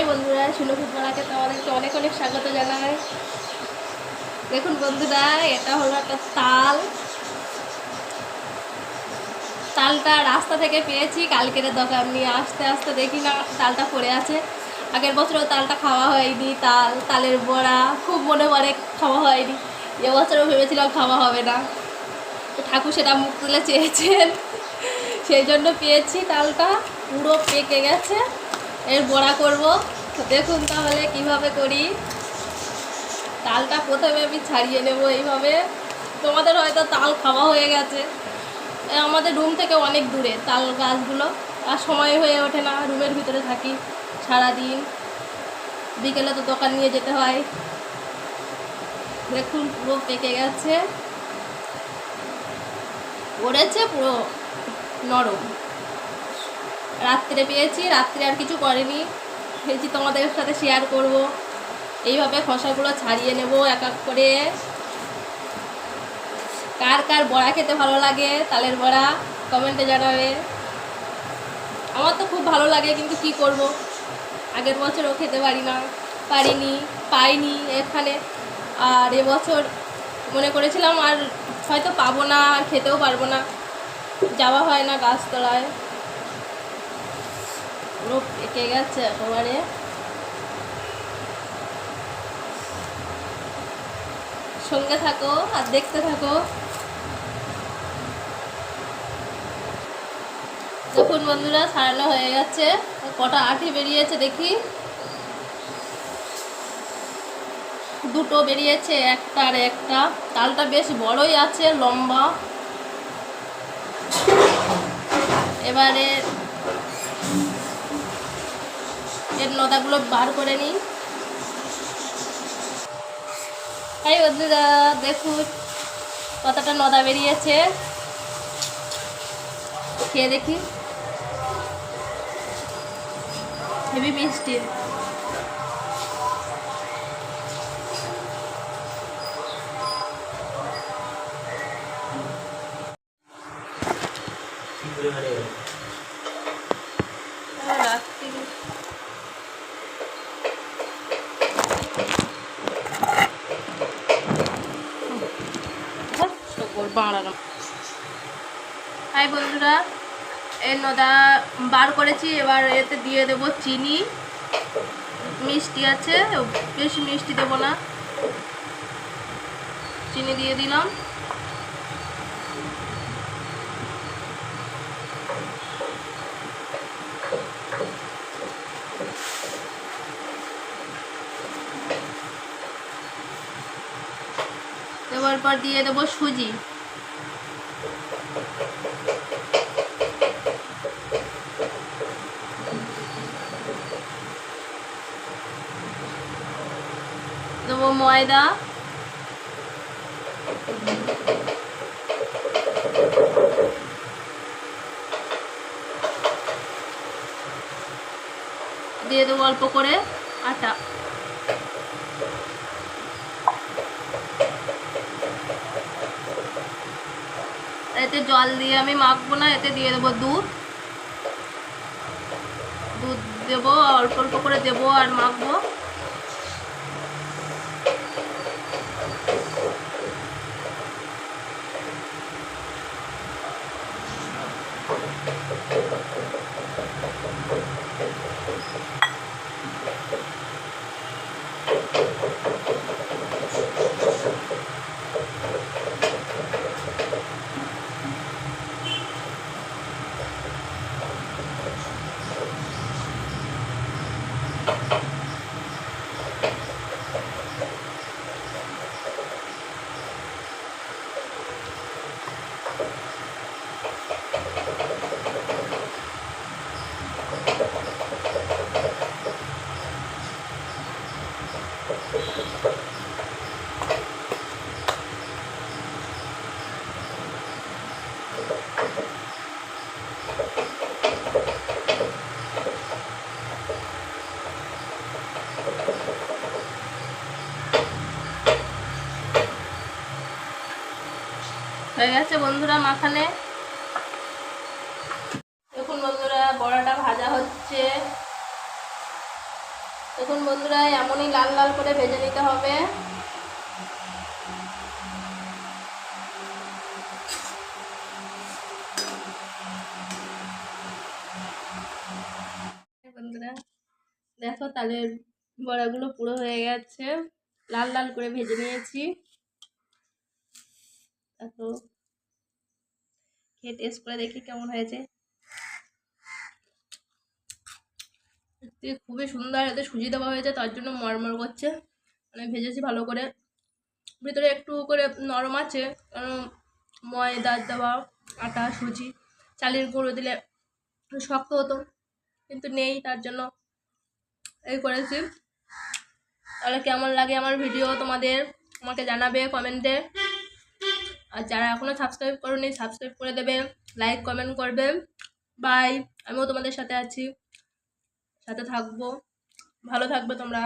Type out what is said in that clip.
High বন্ধুরা শুনো ফুটবলাকে তোমাদেরকে অনেক অনেক স্বাগত জানাই। দেখুন বন্ধুরা, এটা হলো একটা তাল। তালটা রাস্তা থেকে পেয়েছি, কালকের দোকান নিয়ে আসতে আসতে দেখি না তালটা পড়ে আছে। আগের বছরও তালটা খাওয়া হয়নি, তাল, তালের বড়া খুব মনে পড়ে, খাওয়া হয়নি। এবছরও ভেবেছিলাম খাওয়া হবে না। ঠাকুর সেটা মুখ তুলে চেয়েছেন। সেই জন্য পেয়েছি তালটা, পুরো পেকে গেছে। এর বড়া করব। দেখুন তাহলে কীভাবে করি। তালটা প্রথমে আমি ছাড়িয়ে নেব এইভাবে। তোমাদের হয়তো তাল খাওয়া হয়ে গেছে। আমাদের রুম থেকে অনেক দূরে তাল গাছগুলো। আর সময় হয়ে ওঠে না, রুমের ভিতরে থাকি সারাদিন। বিকেলে তো দোকান নিয়ে যেতে হয়। দেখুন পুরো পেকে গেছে। পড়েছে পুরো নরম। রাত্রে পেয়েছি, রাত্রে আর কিছু করেনি। ভেবেছি তোমাদের সাথে শেয়ার করব। এইভাবে খসাগুলো ছাড়িয়ে নেব এক এক করে। কার কার বড়া খেতে ভালো লাগে, তালের বড়া কমেন্টে জানাবে। আমার তো খুব ভালো লাগে, কিন্তু কি করব? আগের বছরও খেতে পারি না, পারিনি, পাইনি এখানে। আর এবছর মনে করেছিলাম আর হয়তো পাবো না, আর খেতেও পারব না। যাওয়া হয় না গাছতলায়। পুরো পেকে গেছে একেবারে সঙ্গে থাকো আর দেখতে থাকো। দেখুন বন্ধুরা, সারানো হয়ে গেছে। কটা আঠি বেরিয়েছে দেখি। দুটো বেরিয়েছে, একটা আর একটা। তালটা বেশ বড়ই আছে, লম্বা। এবারে এর নদাগুলো বার করে নিই। হাই বন্ধুরা, দেখুন কতটা নদা বেরিয়েছে। খেয়ে দেখি। হেভি মিষ্টি। রাত্রি হাই বন্ধুরা এর নদা বার করেছি, এবার এতে দিয়ে দেব চিনি। মিষ্টি আছে, বেশি মিষ্টি দেবো না। চিনি দিয়ে দিলাম। দেওয়ার পর দিয়ে দেবো সুজি। দেবো ময়দা দিয়ে দেবো অল্প করে আটা। এতে জল দিয়ে আমি মাখবো না, এতে দিয়ে দেবো দুধ দুধ। দেবো অল্প অল্প করে দেবো আর মাখবো। হয়ে গেছে বন্ধুরা মাখানে। দেখুন বন্ধুরা, বড়াটা ভাজা হচ্ছে। দেখুন বন্ধুরা, এমনই লাল লাল করে ভেজে নিতে হবে। বন্ধুরা, দেখো তালের বড়াগুলো পুরো হয়ে গেছে। লাল লাল করে ভেজে নিয়েছি। দেখো খেয়ে টেস্ট করে দেখি কেমন হয়েছে। খুবই সুন্দর এতে সুজি দেওয়া হয়েছে, তার জন্য মরমর করছে। মানে ভেজেছি ভালো করে। ভিতরে একটু করে নরম আছে, কারণ ময়দা দেওয়া, আটা, সুজি, চালের গুঁড়ো দিলে শক্ত হতো, কিন্তু নেই, তার জন্য এই করেছি। তাহলে কেমন লাগে আমার ভিডিও তোমাদের, আমাকে জানাবে কমেন্টে। আর যারা এখনও সাবস্ক্রাইব করেনি সাবস্ক্রাইব করে দেবে লাইক কমেন্ট করবে। বাই আমিও তোমাদের সাথে আছি। সাথে থাকব। ভালো থাকবে তোমরা।